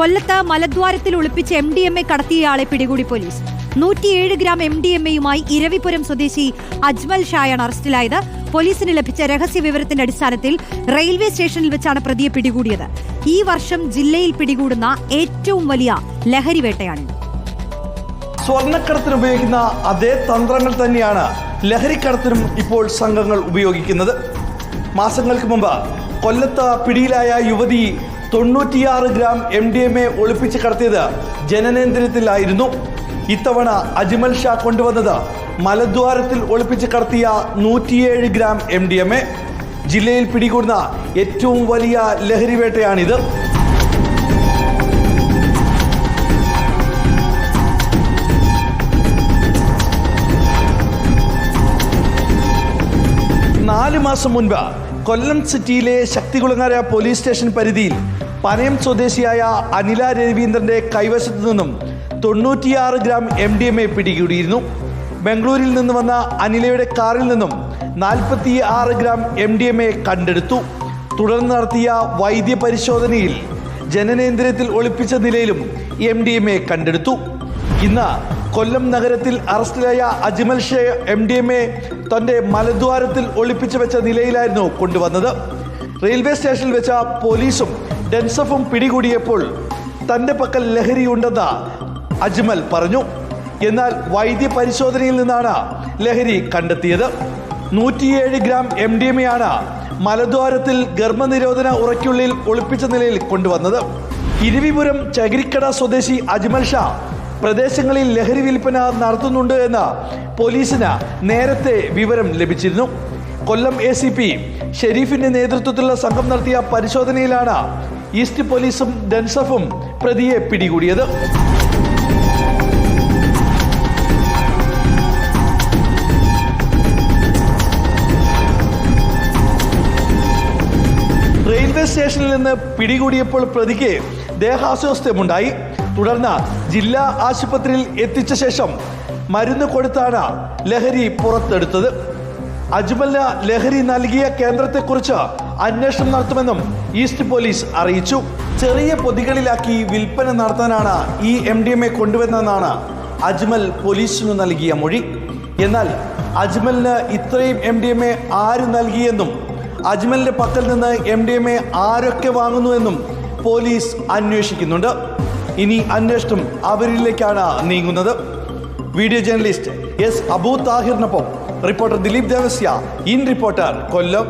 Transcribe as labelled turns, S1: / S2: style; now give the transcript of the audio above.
S1: കൊല്ലത്ത് മലദ്വാരത്തിൽ ഒളിപ്പിച്ച് എം ഡി എം എ കടത്തിയയാളെ പിടികൂടി പോലീസ്. നൂറ്റിയേഴ് ഗ്രാം എം ഡി എം എയുമായി ഇരവിപുരം സ്വദേശി അജ്മൽ ഷായാണ് അറസ്റ്റിലായത്. പോലീസിന് ലഭിച്ച രഹസ്യ വിവരത്തിന്റെ അടിസ്ഥാനത്തിൽ റെയിൽവേ സ്റ്റേഷനിൽ വെച്ചാണ് പ്രതിയെ പിടികൂടിയത്. ഈ വർഷം ജില്ലയിൽ പിടികൂടുന്ന ഏറ്റവും വലിയ ലഹരി വേട്ടയാണിത്.
S2: സ്വർണക്കടത്തിന് ഉപയോഗിക്കുന്ന അതേ തന്ത്രങ്ങൾ തന്നെയാണ് ലഹരിക്കടത്തിനും ഇപ്പോൾ സംഘങ്ങൾ ഉപയോഗിക്കുന്നത്. മാസങ്ങൾക്ക് മുമ്പ് കൊല്ലത്ത് പിടിയിലായ യുവതി തൊണ്ണൂറ്റിയാറ് gram M D M A ഒളിപ്പിച്ച് കടത്തിയത് ജനനേന്ദ്രിയത്തിലായിരുന്നു. ഇത്തവണ അജ്മൽ ഷാ കൊണ്ടുവന്നത് മലദ്വാരത്തിൽ ഒളിപ്പിച്ച് കടത്തിയ നൂറ്റിയേഴ് gram M D M A ജില്ലയിൽ പിടികൂടുന്ന ഏറ്റവും വലിയ ലഹരിവേട്ടയാണിത്. നാല് മാസം മുൻപ് കൊല്ലം സിറ്റിയിലെ ശക്തികുളങ്ങര പോലീസ് സ്റ്റേഷൻ പരിധിയിൽ പനയം സ്വദേശിയായ അനില രവീന്ദ്രന്റെ കൈവശത്തു നിന്നും തൊണ്ണൂറ്റിയാറ് gram M D M A പിടികൂടിയിരുന്നു. ബംഗളൂരിൽ നിന്ന് വന്ന അനിലയുടെ കാറിൽ നിന്നും നാൽപ്പത്തി ആറ് gram M D M A കണ്ടെടുത്തു. തുടർന്ന് നടത്തിയ വൈദ്യ പരിശോധനയിൽ ജനനേന്ദ്രിയത്തിൽ ഒളിപ്പിച്ച നിലയിലും എം ഡി എം എ കണ്ടെടുത്തു. ഇന്ന് കൊല്ലം നഗരത്തിൽ അറസ്റ്റിലായ അജ്മൽ ഷേ എം ഡി എം എ തന്റെ മലദ്വാരത്തിൽ ഒളിപ്പിച്ചു വെച്ച നിലയിലായിരുന്നു കൊണ്ടുവന്നത്. റെയിൽവേ സ്റ്റേഷനിൽ വെച്ച പോലീസും ഡെൻസഫും പിടികൂടിയപ്പോൾ തന്റെ പക്കൽ ലഹരി ലഹരിയുണ്ടെന്ന് അജ്മൽ പറഞ്ഞു. എന്നാൽ വൈദ്യ പരിശോധനയിൽ നിന്നാണ് ലഹരി കണ്ടെത്തിയത്. നൂറ്റിയേഴ് ഗ്രാം എം ഡി എം മലദ്വാരത്തിൽ ഗർഭനിരോധന ഉറയ്ക്കുള്ളിൽ ഒളിപ്പിച്ച നിലയിൽ കൊണ്ടുവന്നത്. ഇരുവിപുരം ചകിരിക്കട സ്വദേശി അജ്മൽ ഷാ പ്രദേശങ്ങളിൽ ലഹരി വിൽപ്പന നടത്തുന്നുണ്ട് എന്ന് പോലീസിന് നേരത്തെ വിവരം ലഭിച്ചിരുന്നു. കൊല്ലം എ സി പി ഷെരീഫിന്റെ നേതൃത്വത്തിലുള്ള സംഘം നടത്തിയ പരിശോധനയിലാണ് ഈസ്റ്റ് പോലീസും ഡെൻസഫും പ്രതിയെ പിടികൂടിയത്. റെയിൽവേ സ്റ്റേഷനിൽ നിന്ന് പിടികൂടിയപ്പോൾ പ്രതിക്ക് ദേഹാസ്വാസ്ഥ്യമുണ്ടായി. തുടർന്ന് ജില്ലാ ആശുപത്രിയിൽ എത്തിച്ച ശേഷം മരുന്ന് കൊടുത്താണ് ലഹരി പുറത്തെടുത്തത്. അജ്മലിന് ലഹരി നൽകിയ കേന്ദ്രത്തെക്കുറിച്ച് അന്വേഷണം നടത്തുമെന്നും ഈസ്റ്റ് പോലീസ് അറിയിച്ചു. ചെറിയ പൊതികളിലാക്കി വിൽപ്പന നടത്താനാണ് ഈ എം ഡി എം എ കൊണ്ടുവന്നതെന്നാണ് അജ്മൽ പോലീസിനു നൽകിയ മൊഴി. എന്നാൽ അജ്മലിന് ഇത്രയും എം ഡി എം എ ആര് നൽകിയെന്നും അജ്മലിന്റെ പക്കൽ നിന്ന് എം ഡി എം എ ആരൊക്കെ വാങ്ങുന്നുവെന്നും പോലീസ് അന്വേഷിക്കുന്നുണ്ട്. ഇനി അന്വേഷണം അവരിലേക്കാണ് നീങ്ങുന്നത്. Video journalist S Abu താഹിറിനൊപ്പം reporter Dileep Devasya in reporter Kollam.